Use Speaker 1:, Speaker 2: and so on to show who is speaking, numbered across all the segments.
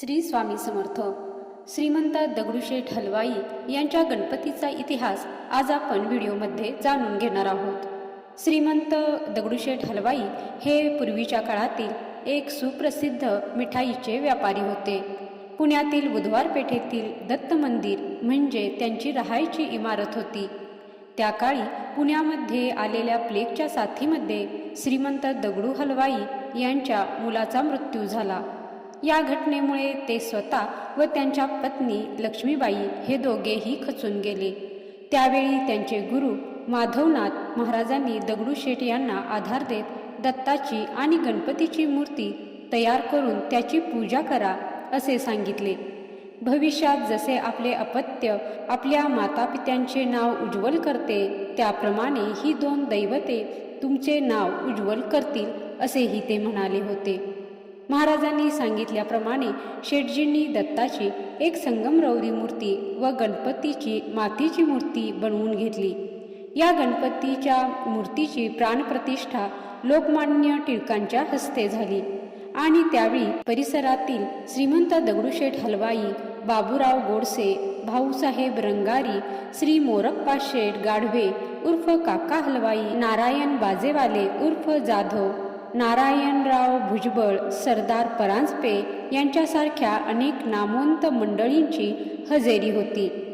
Speaker 1: श्री स्वामी समर्थ. श्रीमंत दगडूशेठ हलवाई यांच्या गणपतीचा इतिहास आज आपण व्हिडिओमध्ये जाणून घेणार आहोत. श्रीमंत दगडूशेठ हलवाई हे पूर्वीच्या काळातील एक सुप्रसिद्ध मिठाईचे व्यापारी होते. पुण्यातील बुधवार पेठेतील दत्त मंदिर म्हणजे त्यांची राहायची इमारत होती. त्या काळी पुण्यामध्ये आलेल्या प्लेगच्या साथीमध्ये श्रीमंत दगडू हलवाई यांच्या मुलाचा मृत्यू झाला. या घटनेमुळे ते स्वतः व त्यांच्या पत्नी लक्ष्मीबाई हे दोघेही खचून गेले. त्यावेळी त्यांचे गुरु माधवनाथ महाराजांनी दगडूशेठ यांना आधार देत दत्ताची आणि गणपतीची मूर्ती तयार करून त्याची पूजा करा असे सांगितले. भविष्यात जसे आपले अपत्य आपल्या मातापित्यांचे नाव उज्ज्वल करते त्याप्रमाणे ही दोन दैवते तुमचे नाव उज्ज्वल करतील असेही ते म्हणाले होते. महाराजांनी सांगितल्याप्रमाणे शेटजींनी दत्ताची एक संगमरवरी मूर्ती व गणपतीची मातीची मूर्ती बनवून घेतली. या गणपतीच्या मूर्तीची प्राणप्रतिष्ठा लोकमान्य टिळकांच्या हस्ते झाली आणि त्यावेळी परिसरातील श्रीमंत दगडूशेठ हलवाई बाबूराव गोडसे भाऊसाहेब रंगारी श्री मोरप्पा शेठ गाढवे उर्फ काका हलवाई नारायण बाजेवाले उर्फ जाधव नारायणराव भुजबळ सरदार परांजपे यांच्यासारख्या अनेक नामवंत मंडळींची हजेरी होती.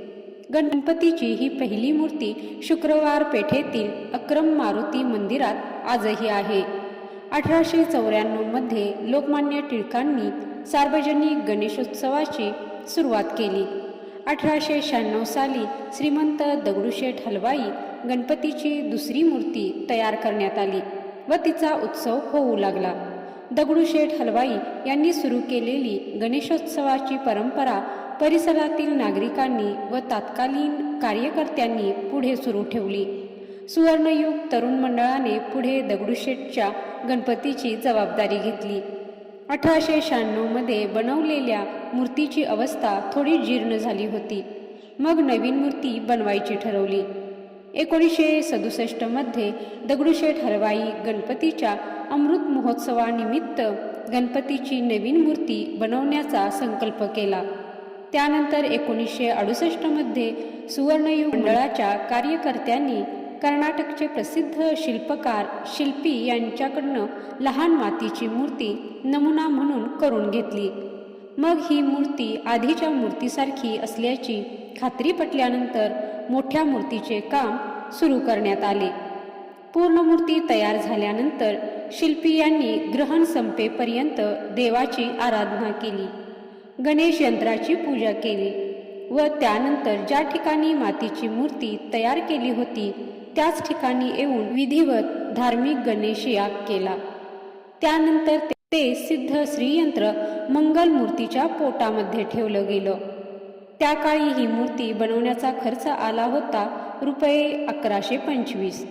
Speaker 1: गणपतीची ही पहिली मूर्ती शुक्रवार पेठेतील अक्रम मारुती मंदिरात आजही आहे. अठराशे चौऱ्याण्णवमध्ये लोकमान्य टिळकांनी सार्वजनिक गणेशोत्सवाची सुरुवात केली. अठराशे शहाण्णव साली श्रीमंत दगडूशेठ हलवाई गणपतीची दुसरी मूर्ती तयार करण्यात आली. व तिचा उत्सव होऊ लागला. दगडूशेठ हलवाई यांनी सुरू केलेली गणेशोत्सवाची परंपरा परिसरातील नागरिकांनी व तत्कालीन कार्यकर्त्यांनी पुढे सुरू ठेवली. सुवर्णयुग तरुण मंडळाने पुढे दगडूशेठच्या गणपतीची जबाबदारी घेतली. अठराशे शहाण्णवमध्ये बनवलेल्या मूर्तीची अवस्था थोडी जीर्ण झाली होती. मग नवीन मूर्ती बनवायची ठरवली. एकोणीसशे सदुसष्टमध्ये दगडूशेठ हरवाई गणपतीच्या अमृत महोत्सवानिमित्त गणपतीची नवीन मूर्ती बनवण्याचा संकल्प केला. त्यानंतर एकोणीसशे अडुसष्टमध्ये सुवर्णयुग मंडळाच्या कार्यकर्त्यांनी कर्नाटकचे प्रसिद्ध शिल्पकार शिल्पी यांच्याकडनं लहान मातीची मूर्ती नमुना म्हणून करून घेतली. मग ही मूर्ती आधीच्या मूर्तीसारखी असल्याची खात्री पटल्यानंतर मोठ्या मूर्तीचे काम सुरू करण्यात आले. पूर्ण मूर्ती तयार झाल्यानंतर शिल्पी यांनी ग्रहण संपेपर्यंत देवाची आराधना केली. गणेश यंत्राची पूजा केली व त्यानंतर ज्या ठिकाणी मातीची मूर्ती तयार केली होती त्याच ठिकाणी येऊन विधिवत धार्मिक गणेश याग केला. त्यानंतर ते सिद्ध श्रीयंत्र मंगल मूर्तीच्या पोटामध्ये ठेवलं गेलं. त्या काळी ही मूर्ती बनवण्याचा खर्च आला होता रुपये अकराशे पंचवीस.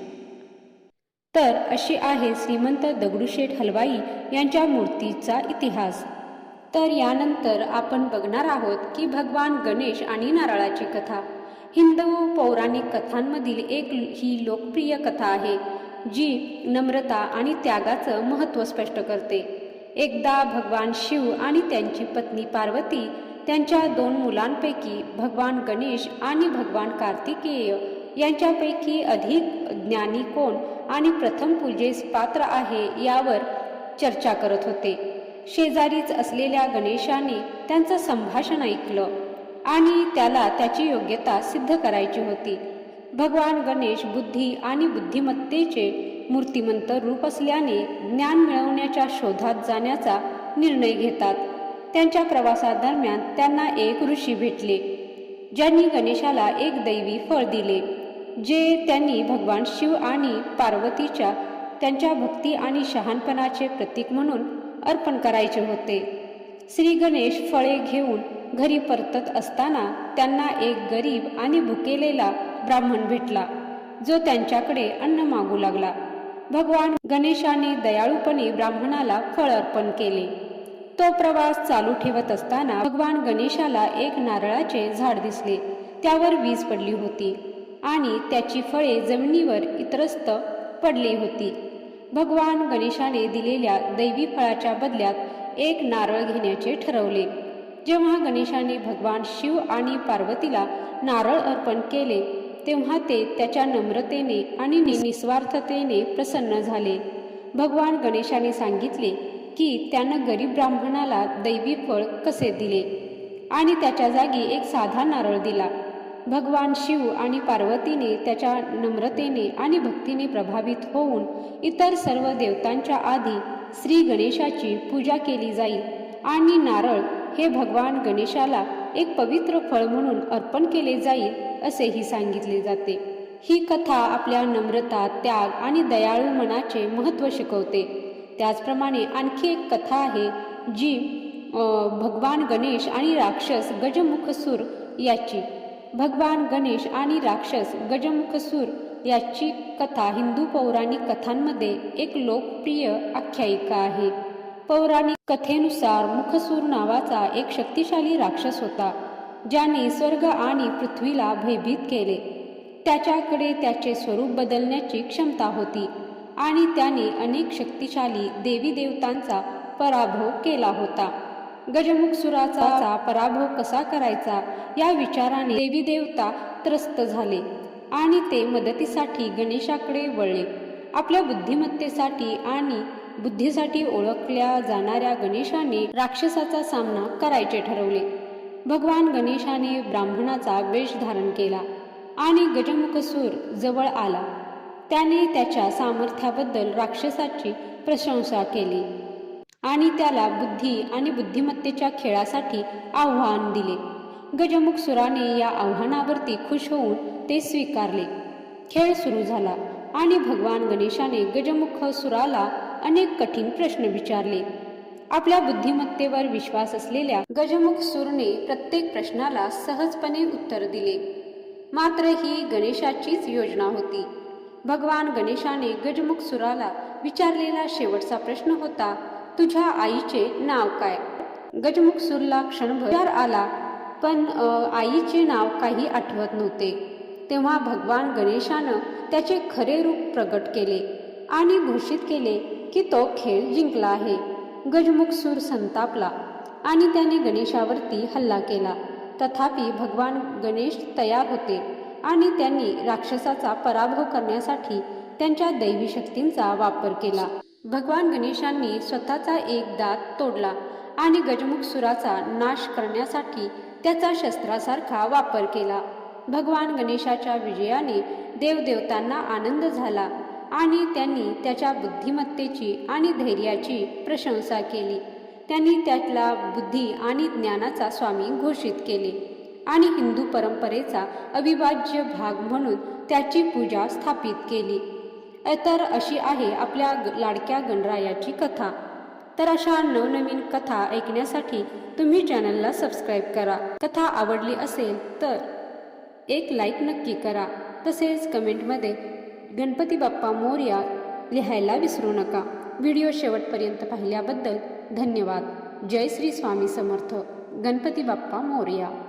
Speaker 1: तर अशी आहे श्रीमंत दगडूशेठ हलवाई यांच्या मूर्तीचा इतिहास. तर यानंतर आपण बघणार आहोत की भगवान गणेश आणि नारळाची कथा. हिंदू पौराणिक कथांमधील एक ही लोकप्रिय कथा आहे जी नम्रता आणि त्यागाचं महत्त्व स्पष्ट करते. एकदा भगवान शिव आणि त्यांची पत्नी पार्वती त्यांच्या दोन मुलांपैकी भगवान गणेश आणि भगवान कार्तिकेय यांच्यापैकी अधिक ज्ञानी कोण आणि प्रथम पूजेस पात्र आहे यावर चर्चा करत होते. शेजारीच असलेल्या गणेशाने त्यांचं संभाषण ऐकलं आणि त्याला त्याची योग्यता सिद्ध करायची होती. भगवान गणेश बुद्धी आणि बुद्धिमत्तेचे मूर्तिमंत रूप असल्याने ज्ञान मिळवण्याच्या शोधात जाण्याचा निर्णय घेतात. त्यांच्या प्रवासादरम्यान त्यांना एक ऋषी भेटले ज्यांनी गणेशाला एक दैवी फळ दिले जे त्यांनी भगवान शिव आणि पार्वतीच्या त्यांच्या भक्ती आणि शहाणपणाचे प्रतीक म्हणून अर्पण करायचे होते. श्री गणेश फळे घेऊन घरी परतत असताना त्यांना एक गरीब आणि भुकेलेला ब्राह्मण भेटला जो त्यांच्याकडे अन्न मागू लागला. भगवान गणेशाने दयाळूपणे ब्राह्मणाला फळ अर्पण केले. तो प्रवास चालू ठेवत असताना भगवान गणेशाला एक नारळाचे झाड दिसले. त्यावर वीज पडली होती आणि त्याची फळे जमिनीवर इतरस्त पडली होती. भगवान गणेशाने दिलेल्या दैवी फळाच्या बदल्यात एक नारळ घेण्याचे ठरवले. जेव्हा गणेशाने भगवान शिव आणि पार्वतीला नारळ अर्पण केले तेव्हा ते त्याच्या नम्रतेने आणि निस्वार्थतेने प्रसन्न झाले. भगवान गणेशाने सांगितले की त्यानं गरीब ब्राह्मणाला दैवी फळ कसे दिले? आणि त्याच्या जागी एक साधा नारळ दिला. भगवान शिव आणि पार्वतीने त्याच्या नम्रतेने आणि भक्तीने प्रभावित होऊन इतर सर्व देवतांच्या आधी श्री गणेशाची पूजा केली जाईल आणि नारळ हे भगवान गणेशाला एक पवित्र फळ म्हणून अर्पण केले जाईल असेही सांगितले जाते. ही कथा आपल्या नम्रता त्याग आणि दयाळू मनाचे महत्त्व शिकवते. त्याचप्रमाणे आणखी एक कथा आहे जी भगवान गणेश आणि राक्षस गजमुखसूर याची. भगवान गणेश आणि राक्षस गजमुखसूर याची कथा हिंदू पौराणिक कथांमध्ये एक लोकप्रिय आख्यायिका आहे. पौराणिक कथेनुसार मुखसूर नावाचा एक शक्तिशाली राक्षस होता ज्याने स्वर्ग आणि पृथ्वीला भयभीत केले. त्याच्याकडे त्याचे स्वरूप बदलण्याची क्षमता होती. आणि त्याने अनेक शक्तिशाली देवी देवतांचा पराभव केला होता. गजमुखसुराचा पराभव कसा करायचा या विचाराने देवी देवता त्रस्त झाले आणि ते मदतीसाठी गणेशाकडे वळले. आपल्या बुद्धिमत्तेसाठी आणि बुद्धीसाठी ओळखल्या जाणाऱ्या गणेशाने राक्षसाचा सामना करायचे ठरवले. भगवान गणेशाने ब्राह्मणाचा वेश धारण केला आणि गजमुखसूर जवळ आला. त्याने त्याच्या सामर्थ्याबद्दल राक्षसाची प्रशंसा केली आणि त्याला बुद्धी आणि बुद्धिमत्तेच्या खेळासाठी आव्हान दिले. गजमुखसुराने या आव्हानावरती खुश होऊन ते स्वीकारले. खेळ सुरू झाला आणि भगवान गणेशाने गजमुखसुराला अनेक कठीण प्रश्न विचारले. आपल्या बुद्धिमत्तेवर विश्वास असलेल्या गजमुखसूरने प्रत्येक प्रश्नाला सहजपणे उत्तर दिले. मात्र ही गणेशाचीच योजना होती. भगवान गणेशाने गजमुखसुराला विचारलेला शेवटचा प्रश्न होता तुझ्या आईचे नाव काय? गजमुखसूरला क्षणभर आला पण आईचे नाव काही आठवत नव्हते. तेव्हा भगवान गणेशानं त्याचे खरे रूप प्रगट केले आणि घोषित केले की तो खेळ जिंकला आहे. गजमुखसूर संतापला आणि त्याने गणेशावरती हल्ला केला. तथापि भगवान गणेश तयार होते. आणि त्यांनी राक्षसाचा पराभव करण्यासाठी त्यांच्या दैवी शक्तींचा वापर केला. भगवान गणेशांनी स्वतःचा एक दात तोडला आणि गजमुखसुराचा नाश करण्यासाठी त्याचा शस्त्रासारखा वापर केला. भगवान गणेशाच्या विजयाने देवदेवतांना आनंद झाला आणि त्यांनी त्याच्या बुद्धिमत्तेची आणि धैर्याची प्रशंसा केली. त्यांनी त्यातला बुद्धी आणि ज्ञानाचा स्वामी घोषित केले. आणि हिंदू परंपरेचा अविभाज्य भाग म्हणून त्याची पूजा स्थापित केली. तर अशी आहे आपल्या ग- लाडक्या गणरायाची कथा. तर अशा नवनवीन कथा ऐकण्यासाठी तुम्ही चॅनलला सबस्क्राईब करा. कथा आवडली असेल तर एक लाईक नक्की करा. तसेच कमेंटमध्ये गणपती बाप्पा मोर्या लिहायला विसरू नका. व्हिडिओ शेवटपर्यंत पाहिल्याबद्दल धन्यवाद. जय श्री स्वामी समर्थ. गणपती बाप्पा मोर्या.